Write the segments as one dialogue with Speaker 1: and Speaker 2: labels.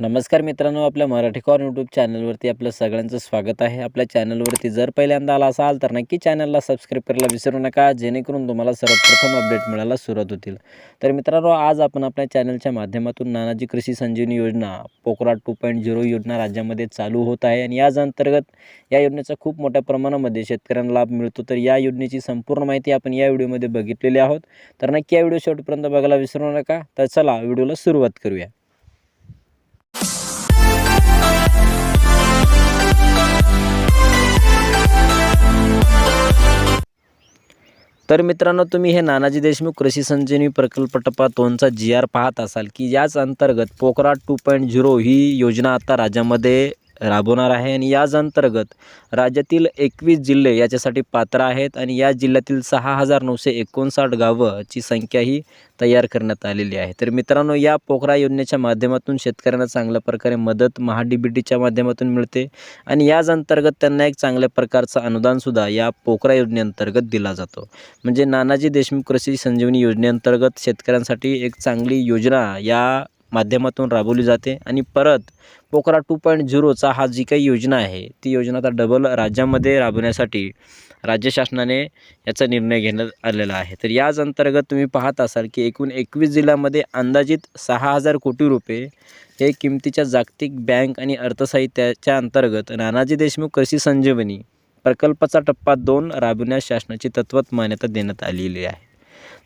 Speaker 1: नमस्कार मित्रांनो आपल्या मराठी कॉर्न यूट्यूब चॅनलवरती आपलं सगळ्यांचं स्वागत आहे. आपल्या चॅनलवरती जर पहिल्यांदा आला असाल तर नक्की चॅनलला सबस्क्राईब करायला विसरू नका जेणेकरून तुम्हाला सर्वप्रथम अपडेट मिळायला सुरुवात होतील. तर मित्रांनो आज आपण आपल्या चॅनलच्या माध्यमातून नानाजी कृषी संजीवनी योजना पोकरा टू पॉईंट झिरो योजना राज्यामध्ये चालू होत आहे. आणि याच अंतर्गत या योजनेचा खूप मोठ्या प्रमाणामध्ये शेतकऱ्यांना लाभ मिळतो. तर या योजनेची संपूर्ण माहिती आपण या व्हिडिओमध्ये बघितलेली आहोत. तर नक्की या व्हिडिओ शेवटपर्यंत बघायला विसरू नका. तर चला व्हिडिओला सुरुवात करूया. तर मित्रांनो तुम्ही हे नानाजी देशमुख कृषी संजीवनी प्रकल्प टप्पा दोनचा जी आर पाहत असाल की याच अंतर्गत पोखरा टू पॉईंट झिरो ही योजना आता राज्यामध्ये राबवणार आहे आणि याच अंतर्गत राज्यातील एकवीस जिल्हे याच्यासाठी पात्र आहेत आणि या जिल्ह्यातील सहा हजार नऊशे एकोणसाठ गावंची संख्या ही तयार करण्यात आलेली आहे. तर मित्रांनो या पोखरा योजनेच्या माध्यमातून शेतकऱ्यांना चांगल्या प्रकारे मदत महा डी माध्यमातून मिळते आणि याच अंतर्गत त्यांना एक चांगल्या प्रकारचं अनुदानसुद्धा या पोखरा योजनेअंतर्गत दिला जातो. म्हणजे नानाजी देशमुख कृषी संजीवनी योजनेअंतर्गत शेतकऱ्यांसाठी एक चांगली योजना या माध्यमातून राबवली जाते. आणि परत पोखरा टू पॉईंट झिरोचा हा जी काही योजना आहे ती योजना आता डबल राज्यामध्ये राबवण्यासाठी राज्य शासनाने याचा निर्णय घेण्यात आलेला आहे. तर याच अंतर्गत तुम्ही पाहत असाल की एकूण एकवीस जिल्ह्यामध्ये अंदाजित सहा हजार कोटी रुपये हे किमतीच्या जागतिक बँक आणि अर्थसाहित्याच्या अंतर्गत नानाजी देशमुख कृषी संजीवनी प्रकल्पाचा टप्पा दोन राबवण्यास शासनाची तत्वत मान्यता देण्यात आलेली आहे.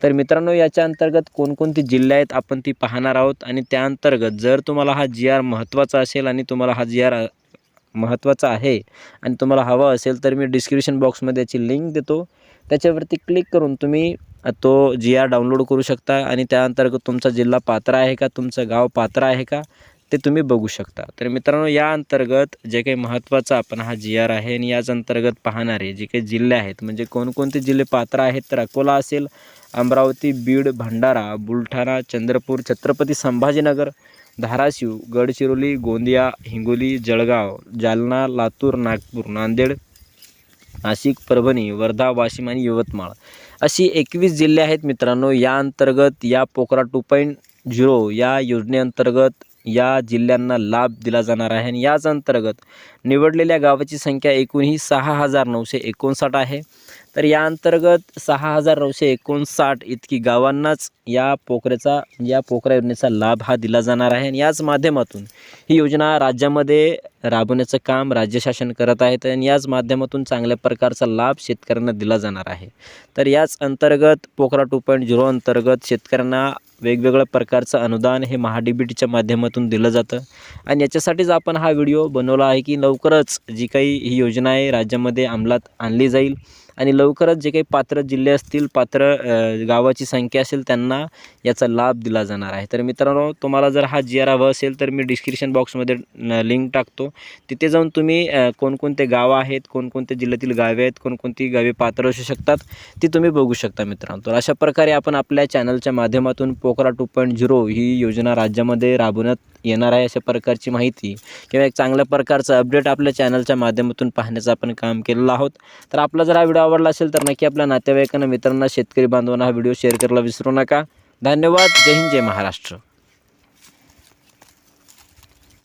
Speaker 1: तर मित्रांनो याच्या अंतर्गत कोणकोणती जिल्हे आहेत आपण ती पाहणार आहोत. आणि त्या अंतर्गत जर तुम्हाला हा जी आर महत्त्वाचा असेल आणि तुम्हाला हा जी आर महत्त्वाचा आहे आणि तुम्हाला हवा असेल तर मी डिस्क्रिप्शन बॉक्समध्ये याची लिंक देतो. त्याच्यावरती क्लिक करून तुम्ही तो जी आर डाउनलोड करू शकता. आणि त्या अंतर्गत तुमचा जिल्हा पात्र आहे का तुमचं गाव पात्र आहे का ते तुम्ही बघू शकता. तर मित्रांनो या अंतर्गत जे काही महत्त्वाचा आपण हा जी आर आहे आणि याच अंतर्गत पाहणारे जे काही जिल्हे आहेत म्हणजे कोणकोणते जिल्हे पात्र आहेत तर अकोला असेल अमरावती बीड भंडारा बुलढाणा चंद्रपूर छत्रपती संभाजीनगर धाराशिव गडचिरोली गोंदिया हिंगोली जळगाव जालना लातूर नागपूर नांदेड नाशिक परभणी वर्धा वाशिम आणि यवतमाळ अशी एकवीस जिल्हे आहेत मित्रांनो. या अंतर्गत या पोकरा टू पॉईंट झिरो या योजनेअंतर्गत या जिल्ह्यांना लाभ दिला जाणार आहे. आणि याच अंतर्गत निवडलेल्या गावाची संख्या एकूण ही सहा हजार नऊशे एकोणसाठ आहे. तर या अंतर्गत सहा हजार नऊशे एकोणसाठ इतकी गावांनाच या पोखऱ्याचा या पोखरा योजनेचा लाभ हा दिला जाणार आहे. आणि याच माध्यमातून ही योजना राज्यामध्ये राबवण्याचं काम राज्य शासन करत आहेत आणि याच माध्यमातून चांगल्या प्रकारचा लाभ शेतकऱ्यांना दिला जाणार आहे. तर याच अंतर्गत पोखरा टू पॉईंट झिरो अंतर्गत शेतकऱ्यांना वेगवेगळ्या प्रकारचं अनुदान हे महाडीबीटीच्या माध्यमातून दिलं जातं. आणि याच्यासाठीच आपण हा व्हिडिओ बनवला आहे की लवकरच जी काही ही योजना आहे राज्यामध्ये अंमलात आणली जाईल. आणि लवकरच जे काही पात्र जिल्हे असतील पात्र गावाची संख्या असेल त्यांना याचा लाभ दिला जाणार आहे. तर मित्रांनो तुम्हाला जर हा जी आर हवा असेल तर मी डिस्क्रिप्शन बॉक्समध्ये लिंक टाकतो. तिथे जाऊन तुम्ही कोणकोणते गावं आहेत कोणकोणत्या जिल्ह्यातील गावे आहेत कोणकोणती गावे पात्र असू शकतात ती तुम्ही बघू शकता मित्रांनो. तर अशा प्रकारे आपण आपल्या चॅनलच्या माध्यमातून पोखरा टू पॉईंट झिरो ही योजना राज्यामध्ये राबवण्यात येणार आहे अशा प्रकारची माहिती. किंवा एक चांगल्या प्रकारचं अपडेट आपल्या चॅनलच्या माध्यमातून पाहण्याचं आपण काम केलेलं आहोत. तर आपला जर हा व्हिडिओ आवडला असेल तर नक्की आपल्या नातेवाईकांना मित्रांना शेतकरी बांधवांना हा व्हिडिओ शेअर करायला विसरू नका. धन्यवाद. जय हिंद जय महाराष्ट्र.